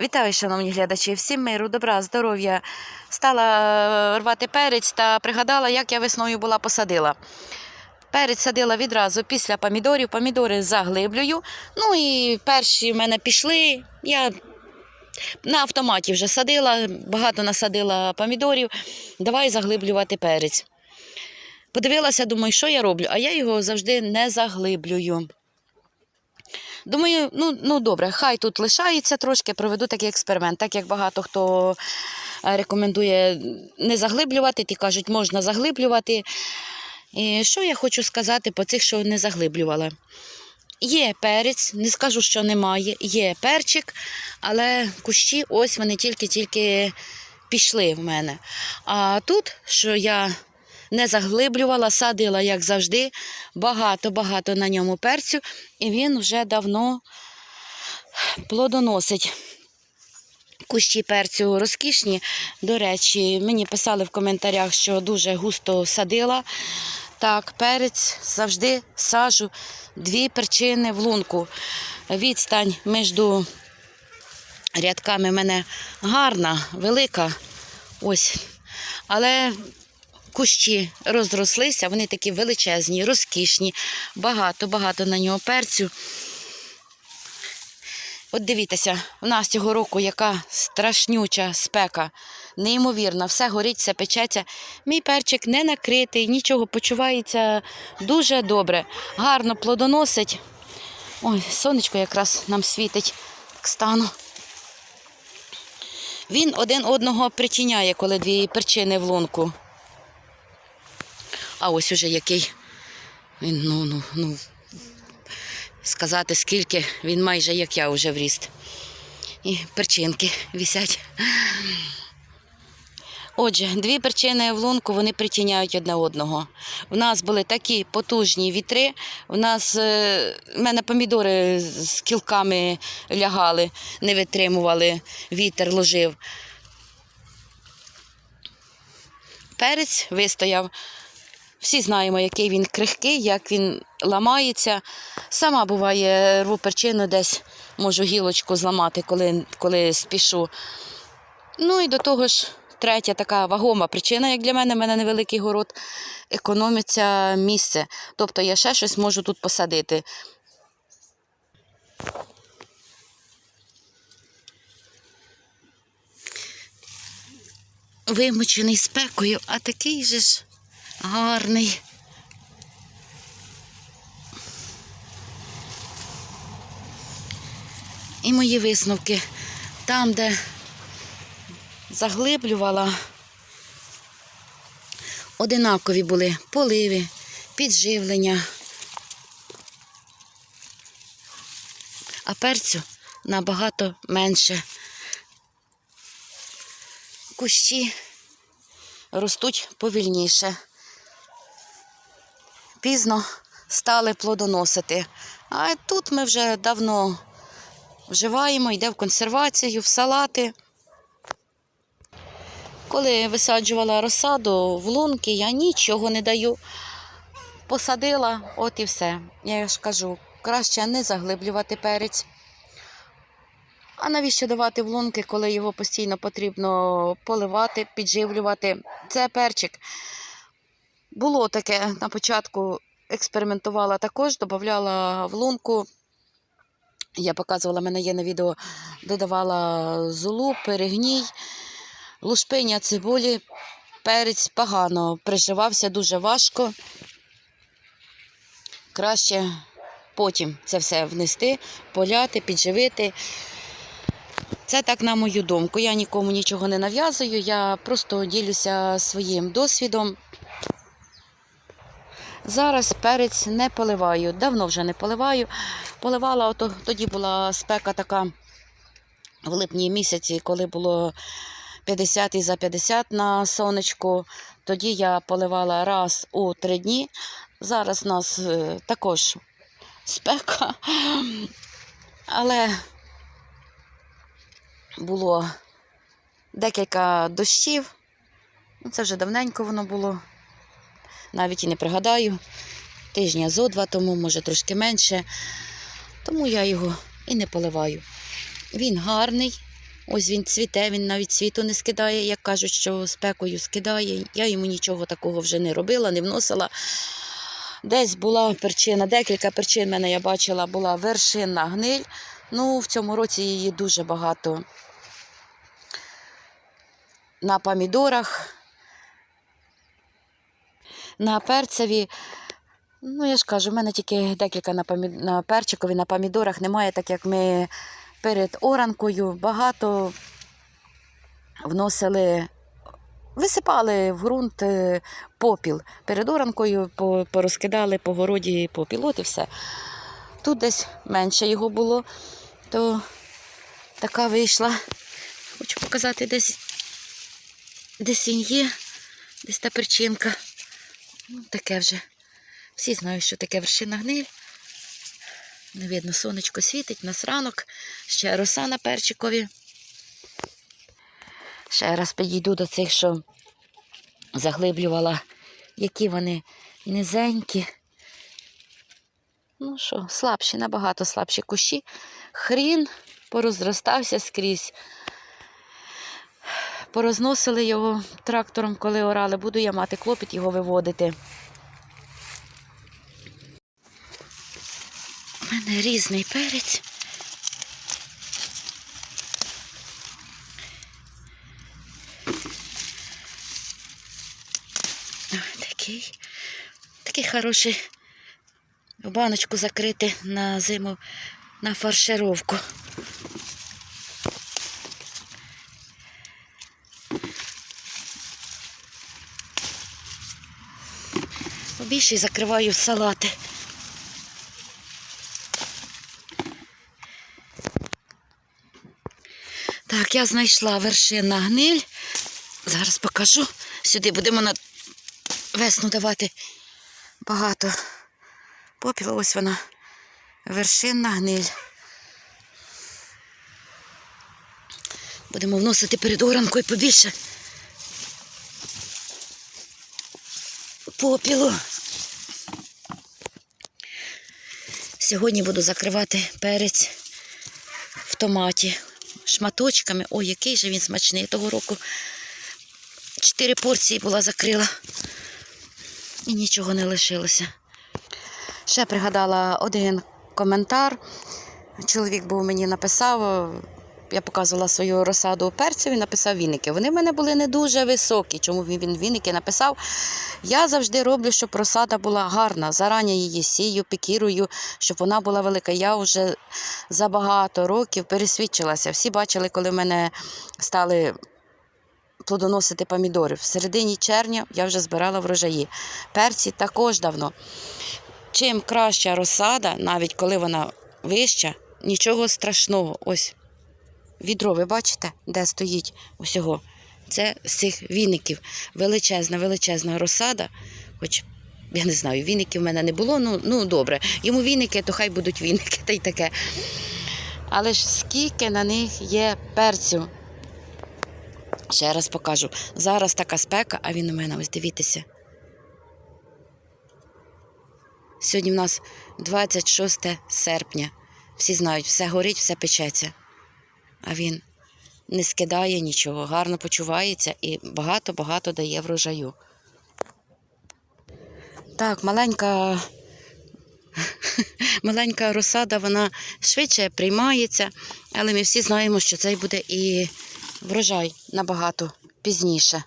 Вітаю, шановні глядачі, всім миру, добра, здоров'я. Стала е, рвати перець та пригадала, як я весною була посадила. Перець садила відразу після помідорів, помідори заглиблюю. Ну і перші в мене пішли. Я на автоматі вже садила, багато насадила помідорів. Давай заглиблювати перець. Подивилася, думаю, що я роблю, а я його завжди не заглиблюю. Думаю, ну, ну добре, хай тут лишається трошки, проведу такий експеримент. Так як багато хто е, рекомендує не заглиблювати, ті кажуть, можна заглиблювати. І що я хочу сказати по цих, що не заглиблювала? Є перець, не скажу, що немає, є перчик, але кущі ось вони тільки-тільки пішли в мене. А тут, що я не заглиблювала, садила, як завжди, багато-багато на ньому перцю, і він вже давно плодоносить. Кущі перцю розкішні. До речі, мені писали в коментарях, що дуже густо садила. Так, перець завжди сажу дві перчини в лунку. Відстань між рядками в мене гарна, велика. Ось. Але кущі розрослися, вони такі величезні, розкішні, багато-багато на нього перцю. От дивіться, в нас цього року яка страшнюча спека, неймовірна, все горить, все печеться. Мій перчик не накритий, нічого почувається дуже добре, гарно плодоносить. Ой, сонечко якраз нам світить, так стану. Він один одного притіняє, коли дві перчини в лунку. А ось уже який. Він, ну, ну, ну, сказати, скільки він майже як я вже вріст. І перчинки висять. Отже, дві перчини в лунку вони притіняють одне одного. У нас були такі потужні вітри. У нас е, в мене помідори з кілками лягали, не витримували, вітер ложив. Перець вистояв. Всі знаємо, який він крихкий, як він ламається. Сама буває, рву перчину десь, можу гілочку зламати, коли, коли спішу. Ну і до того ж, третя така вагома причина, як для мене, в мене невеликий город, економиться місце. Тобто я ще щось можу тут посадити. Вимучений спекою, а такий же ж гарний. І мої висновки. Там, де заглиблювала, одинакові були поливи, підживлення. А перцю набагато менше. Кущі ростуть повільніше. Пізно стали плодоносити. А тут ми вже давно вживаємо, йде в консервацію, в салати. Коли висаджувала розсаду в лунки, я нічого не даю. Посадила, от і все. Я ж кажу, краще не заглиблювати перець. А навіщо давати в лунки, коли його постійно потрібно поливати, підживлювати? Це перчик. Було таке на початку, експериментувала також, додавала в лунку. Я показувала, мене є на відео, додавала золу, перегній, лушпиня цибулі, перець погано приживався дуже важко. Краще потім це все внести, поляти, підживити. Це так на мою думку. Я нікому нічого не нав'язую, я просто ділюся своїм досвідом. Зараз перець не поливаю, давно вже не поливаю. Поливала, ото, тоді була спека така в липні місяці, коли було 50 і за 50 на сонечку. Тоді я поливала раз у три дні. Зараз у нас е, також спека, але було декілька дощів. Ну, Це вже давненько воно було. Навіть і не пригадаю. Тижня зо два тому, може трошки менше. Тому я його і не поливаю. Він гарний, Ось він цвіте, він навіть цвіту не скидає, як кажуть, що спекою скидає. Я йому нічого такого вже не робила, не вносила. Десь була причина, декілька причин в мене я бачила, була вершинна гниль. Ну, в цьому році її дуже багато на помідорах, на перцеві. Ну, я ж кажу, в мене тільки декілька на, помі... на перчикові, на помідорах немає, так як ми перед оранкою багато вносили, висипали в ґрунт е, попіл. Перед оранкою порозкидали по городі попіл. От і все. Тут десь менше його було, то така вийшла. Хочу показати десь, десь він є, десь та перчинка. Ну, таке вже. Всі знають, що таке вершина гниль. Не видно, сонечко світить, нас ранок, ще роса на перчикові. Ще раз підійду до цих, що заглиблювала, які вони низенькі. Ну що, слабші, набагато слабші кущі. Хрін порозростався скрізь. Порозносили його трактором, коли орали. Буду я мати клопіт його виводити. У мене різний перець. Ой, Такий, хороший. Баночку закрити на зиму на фаршировку. Більше закриваю в салати. Так, я знайшла вершина гниль. Зараз покажу. Сюди будемо на весну давати багато попілу. Ось вона. Вершинна гниль. Будемо вносити перед оранкою побільше. Попілу. Сьогодні буду закривати перець в томаті шматочками. Ой, який же він смачний. Того року чотири порції була закрила. І нічого не лишилося. Ще пригадала один коментар. Чоловік був мені написав, я показувала свою розсаду перців і написав віники. Вони в мене були не дуже високі. Чому він він віники написав? Я завжди роблю, щоб розсада була гарна. Зарані її сію, пікірую, щоб вона була велика. Я вже за багато років пересвідчилася. Всі бачили, коли в мене стали плодоносити помідори. В середині червня я вже збирала врожаї. Перці також давно. Чим краща розсада, навіть коли вона вища, нічого страшного. Ось відро, ви бачите, де стоїть усього. Це з цих віників. Величезна, величезна розсада. Хоч я не знаю, віників в мене не було. Ну, ну добре. Йому віники, то хай будуть віники, та й таке. Але ж скільки на них є перцю. Ще раз покажу. Зараз така спека, а він у мене, ось дивіться. Сьогодні в нас 26 серпня. Всі знають, все горить, все печеться. А він не скидає нічого, гарно почувається і багато-багато дає врожаю. Так, маленька, маленька розсада, вона швидше приймається, але ми всі знаємо, що цей буде і врожай набагато пізніше.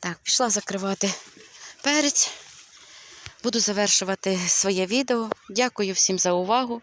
Так, пішла закривати перець. Буду завершувати своє відео. Дякую всім за увагу.